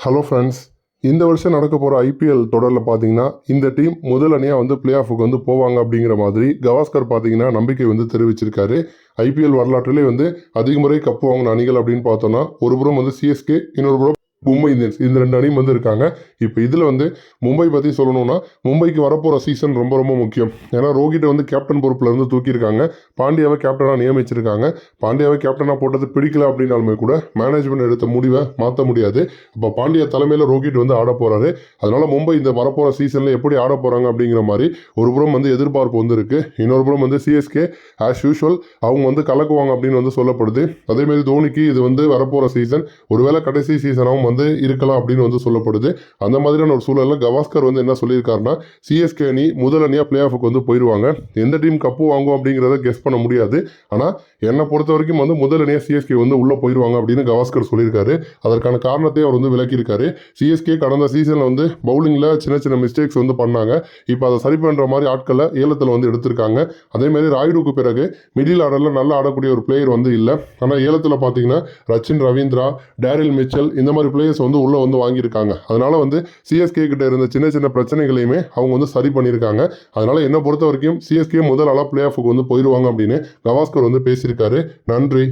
Hello friends இந்த வருஷம் நடக்க போகிற ஐபிஎல் தொடரில் பார்த்தீங்கன்னா இந்த டீம் முதல் அணியாக வந்து பிளே ஆஃபுக்கு வந்து போவாங்க அப்படிங்கிற மாதிரி கவாஸ்கர் பார்த்தீங்கன்னா நம்பிக்கை வந்து தெரிவிச்சிருக்காரு. ஐபிஎல் வரலாற்றிலே வந்து அதிக முறை கப்பு வாங்கின அணிகள் அப்படின்னு பார்த்தோன்னா ஒரு புறம் வந்து சிஎஸ்கே இன்னொரு புறம் மும்பை இந்தியன்ஸ். இந்த ரெண்டு அணியும் வந்து இருக்காங்க. இப்போ இதில் வந்து மும்பை பற்றி சொல்லணும்னா மும்பைக்கு வரப்போகிற சீசன் ரொம்ப ரொம்ப முக்கியம். ஏன்னா ரோஹிட்டை வந்து கேப்டன் பொறுப்புலேருந்து தூக்கியிருக்காங்க. பாண்டியாவை கேப்டனாக நியமிச்சிருக்காங்க. பாண்டியாவை கேப்டனாக போட்டது பிடிக்கல அப்படின்னாலுமே கூட மேனேஜ்மெண்ட் எடுத்த முடிவை மாற்ற முடியாது. இப்போ பாண்டியா தலைமையில் ரோஹிட் வந்து ஆட போகிறாரு அதனால் மும்பை இந்த வரப்போகிற சீசனில் எப்படி ஆட போகிறாங்க அப்படிங்கிற மாதிரி ஒரு புறம் வந்து எதிர்பார்ப்பு வந்து இருக்குது இன்னொரு புறம் வந்து சிஎஸ்கே ஆஸ் யூஷுவல் அவங்க வந்து கலக்குவாங்க அப்படின்னு வந்து சொல்லப்படுது. அதேமாரி தோனிக்கு இது வந்து வரப்போகிற சீசன் ஒருவேளை கடைசி சீசனாகவும் வந்து இருக்கலாம் அப்படின்னு வந்து சொல்லப்படுது. அந்த மாதிரியான ஒரு சூழலில் கவாஸ்கர் வந்து என்ன சொல்லியிருக்காருன்னா சிஎஸ்கே அணி முதல் அணியாக பிளே ஆஃபுக்கு வந்து போயிடுவாங்க எந்த டீம் கப்பு வாங்கும் அப்படிங்கிறத கெஸ் பண்ண முடியாது. ஆனால் என்னை பொறுத்த வரைக்கும் வந்து முதல் அணியாக சிஎஸ்கே வந்து உள்ளே போயிடுவாங்க அப்படின்னு கவாஸ்கர் சொல்லியிருக்காரு. அதற்கான காரணத்தை அவர் வந்து விளக்கியிருக்காரு. சிஎஸ்கே கடந்த சீசனில் வந்து பவுலிங்கில் சின்ன சின்ன மிஸ்டேக்ஸ் வந்து பண்ணாங்க. இப்போ அதை சரி பண்ணுற மாதிரி ஆட்களை ஏலத்தில் வந்து எடுத்திருக்காங்க. அதேமாதிரி ராயுடுக்கு பிறகு மிடில் ஆர்டரில் நல்லா ஆடக்கூடிய ஒரு பிளேயர் வந்து இல்லை. ஆனால் ஏலத்தில் பார்த்தீங்கன்னா ரச்சின் ரவீந்திரா டேரில் மிச்சல் இந்த மாதிரி பிளேயர்ஸ் வந்து உள்ளே வந்து வாங்கியிருக்காங்க. அதனால் வந்து சிஎஸ்கே கிட்ட இருந்த சின்ன சின்ன பிரச்சனைகளையுமே அவங்க வந்து சரி பண்ணியிருக்காங்க. அதனால் என்னை பொறுத்த வரைக்கும் சிஎஸ்கே முதல் ஆளாக பிளே ஆஃபுக்கு வந்து போயிடுவாங்க அப்படின்னு கவாஸ்கர் வந்து பேசியிருக்காரு. நன்றி.